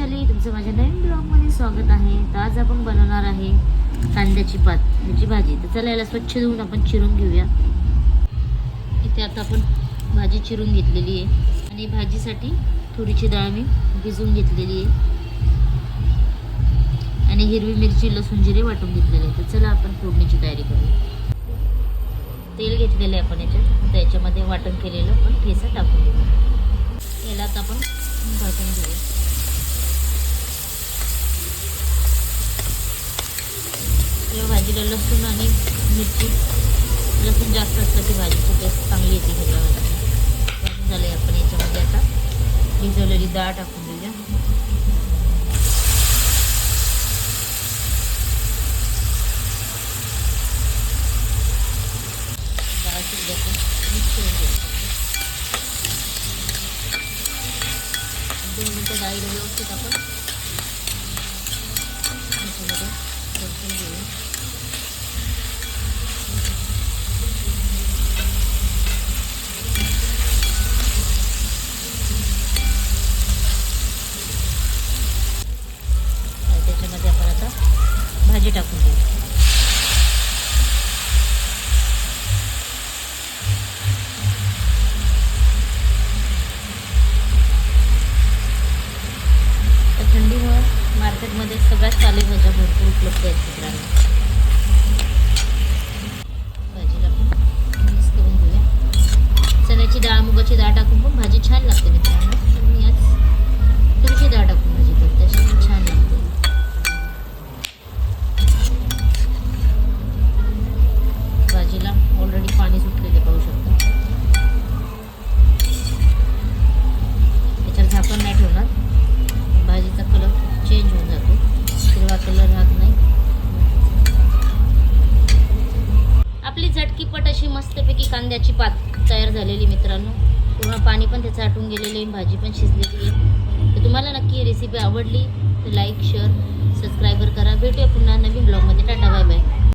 वैशाली तुमचं माझ्या नवीन ब्लॉगमध्ये स्वागत आहे. तर आज आपण बनवणार आहे कांद्याची पात म्हणजे भाजी. तर चला याला स्वच्छ धुवून आपण चिरून घेऊया. इथे आता आपण भाजी चिरून घेतलेली आहे. आणि भाजीसाठी थोडीशी डाळ मी भिजवून घेतलेली आहे. आणि हिरवी मिरची लसूण जिरे वाटून घेतलेले आहे तर चला आपण फोडणीची तयारी करूया. तेल घेतलेलं आहे आपण याच्यात. तर याच्यामध्ये वाटण केलेलं पण ठेसा टाकून देऊ याला आता आपण भाजून घेऊया. भाजीला लसूण आणि मिरची. लसूण जास्त असलं की भाजीची टेस्ट चांगली येते हिरव्या भाजी झाले आता भिजवलेली डाळ टाकून देऊया. व्यवस्थित याच्यामध्ये परतून घेऊया आणि त्याच्यामध्ये आपण आता भाजी टाकून मार्केटमध्ये सगळ्यात पालेभाज्या भरपूर उपलब्ध आहेत मित्रांनो. भाजीला मिक्स करून घेऊया. चण्याची डाळ मुगाची डाळ टाकून पण भाजी छान लागते मित्रांनो. तर मी आज तुरीची डाळ चटकीपट अशी मस्तपैकी कांद्याची पात तयार झालेली मित्रांनो. पूर्ण पाणी पण त्याचं आटून गेलेलं आहे भाजी पण शिजलेली आहे. तर तुम्हाला नक्की ही रेसिपी आवडली तर लाईक शेअर सबस्क्राईबर करा. भेटूया पुन्हा नवीन ब्लॉगमध्ये टाटा बाय बाय